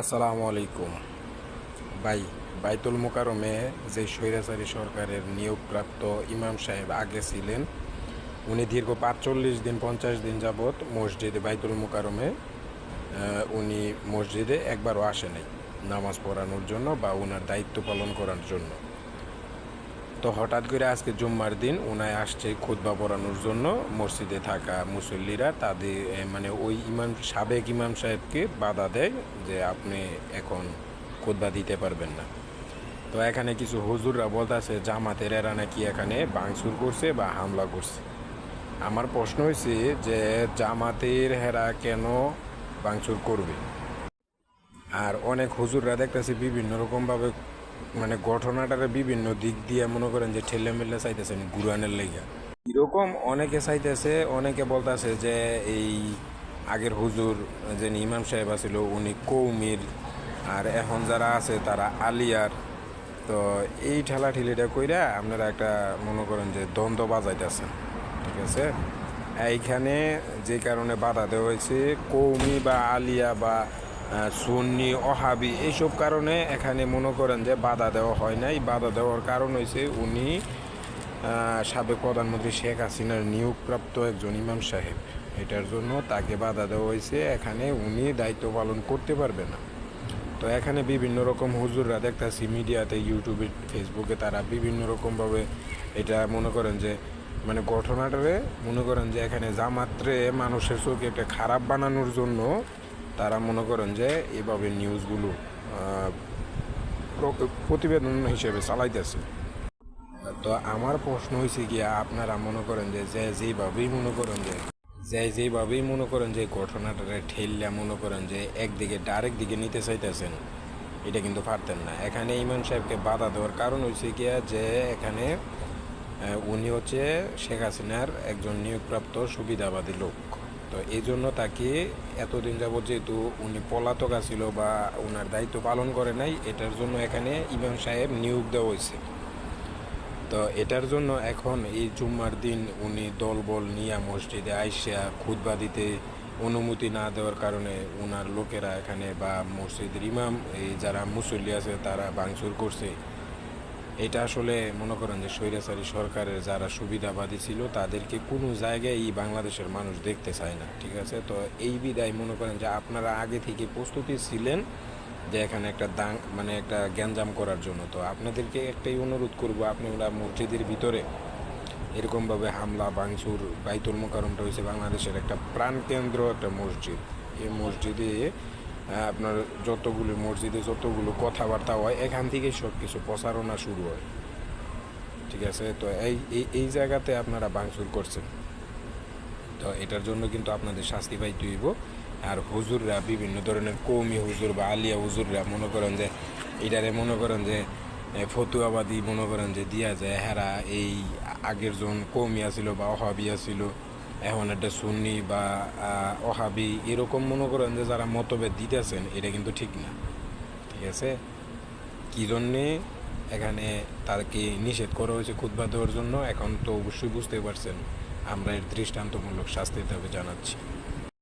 আসসালামু আলাইকুম। ভাই, বাইতুল মোকারমে যে স্বৈরাচারী সরকারের নিয়োগপ্রাপ্ত ইমাম সাহেব আগে ছিলেন, উনি দীর্ঘ পাঁচচল্লিশ দিন, পঞ্চাশ দিন যাবৎ মসজিদে, বাইতুল মোকারমে উনি মসজিদে একবারও আসেনি নামাজ পড়ানোর জন্য বা ওনার দায়িত্ব পালন করার জন্য। তো হঠাৎ করে আজকে জুম্মার দিন ওনায় আসছে খুতবা পড়ানোর জন্য মসজিদে থাকা মুসল্লিরা, তাদের মানে ওই ইমাম, সাবেক ইমাম সাহেবকে বাধা দেয় যে আপনি এখন খুতবা দিতে পারবেন না। তো এখানে কিছু হুজুররা বলতেছে, জামাতের এরা নাকি এখানে বাংসুর করছে বা হামলা করছে। আমার প্রশ্ন হয়েছে যে জামাতের হেরা কেন বাংসুর করবে? আর অনেক হুজুররা দেখতেছি বিভিন্ন রকমভাবে মানে ঘটনাটারে বিভিন্ন দিক দিয়ে মনে করেন যে ঠেলে মেলে চাইতেছেন গুরানের লেগে। এরকম অনেকে চাইতেছে, অনেকে বলতেছে যে এই আগের হুজুর যে ইমাম সাহেব আছিল, উনি কৌমির। আর এখন যারা আছে তারা আলিয়ার। তো এই ঠেলা ঠেলিটা কইরা আপনারা একটা মনে করেন যে দ্বন্দ্ব বাজাইতেছেন, ঠিক আছে? এইখানে যে কারণে বাধা দেওয়া হয়েছে, কৌমি বা আলিয়া বা সুন্নি অহাবি এইসব কারণে এখানে মনে করেন যে বাধা দেওয়া হয় নাই। বাধা দেওয়ার কারণ হয়েছে উনি সাবেক প্রধানমন্ত্রী শেখ হাসিনার নিয়োগপ্রাপ্ত একজন ইমাম সাহেব। এটার জন্য তাকে বাধা দেওয়া হয়েছে এখানে উনি দায়িত্ব পালন করতে পারবে না। তো এখানে বিভিন্ন রকম হুজুররা দেখতেছি মিডিয়াতে, ইউটিউবে, ফেসবুকে তারা বিভিন্ন রকমভাবে এটা মনে করেন যে মানে ঘটনাটারে মনে করেন যে এখানে জামাত্রে মানুষের চোখে একটা খারাপ বানানোর জন্য তারা মনে করেন যে এভাবে নিউজগুলো প্রতিবেদন হিসেবে চালাইতেছে। তো আমার প্রশ্ন হয়েছে কি, আপনারা মনে করেন যে যে যেভাবেই মনে করেন যে যে যেভাবেই মনে করেন যে ঘটনাটারে ঠেললে মনে করেন যে একদিকে ডাইরেক্ট দিকে নিতে চাইতেছেন, এটা কিন্তু পারতেন না। এখানে ইমান সাহেবকে বাধা দেওয়ার কারণ হয়েছে কি, যে এখানে উনি হচ্ছে শেখ হাসিনার একজন নিয়োগপ্রাপ্ত সুবিধাবাদী লোক। তো এই জন্য তাকে এতদিন যাবৎ যেহেতু উনি পলাতক আছিল বা ওনার দায়িত্ব পালন করে নাই, এটার জন্য এখানে ইমাম সাহেব নিয়োগ দেওয়া হয়েছে। তো এটার জন্য এখন এই জুম্মার দিন উনি দলবল নিয়ে মসজিদে আইসা খুতবা দিতে অনুমতি না দেওয়ার কারণে ওনার লোকেরা এখানে বা মসজিদের ইমাম, এই যারা মুসল্লি আছে তারা ভাঙচুর করছে। এটা আসলে মনে করেন যে স্বৈরাচারী সরকারের যারা সুবিধাবাদী ছিল, তাদেরকে কোনো জায়গায় এই বাংলাদেশের মানুষ দেখতে চায় না, ঠিক আছে? তো এই বিদায় মনে করেন যে আপনারা আগে থেকে প্রস্তুতি ছিলেন যে এখানে একটা দাং মানে একটা গ্যাঞ্জাম করার জন্য। তো আপনাদেরকে একটাই অনুরোধ করব আপনারা মসজিদের ভিতরে এরকমভাবে হামলা, ভাঙচুর, বাইতুল মোকারমটা হয়েছে বাংলাদেশের একটা প্রাণকেন্দ্র, একটা মসজিদ। এই মসজিদে আহ, আপনার যতগুলো মসজিদে যতগুলো কথাবার্তা হয় এখান থেকেই সব কিছু প্রচারণা শুরু হয়। ঠিক আছে? তো এই এই জায়গাতে আপনারা ভাঙচুর করছেন। তো এটার জন্য কিন্তু আপনাদের শাস্তি পাইতে হইব। আর হুজুররা বিভিন্ন ধরনের কৌমি হুজুর বা আলিয়া হুজুররা মনে করেন যে এটারে মনে করেন যে ফতুয়াবাদী মনে করেন যে দিয়া যায় হেরা এই আগের জন কৌমি আছিল বা অহাবি আছিল। এখন একটা সুন্নি বা অহাবি এরকম মনে করেন যে যারা মতভেদ দিতেছেন, এটা কিন্তু ঠিক না। ঠিক আছে? কী জন্যে? এখানে তাকে নিষেধ করা হয়েছে খুতবা দেওয়ার জন্য। এখন তো অবশ্যই বুঝতে পারছেন, আমরা এর দৃষ্টান্তমূলক শাস্তি দাবি জানাচ্ছি।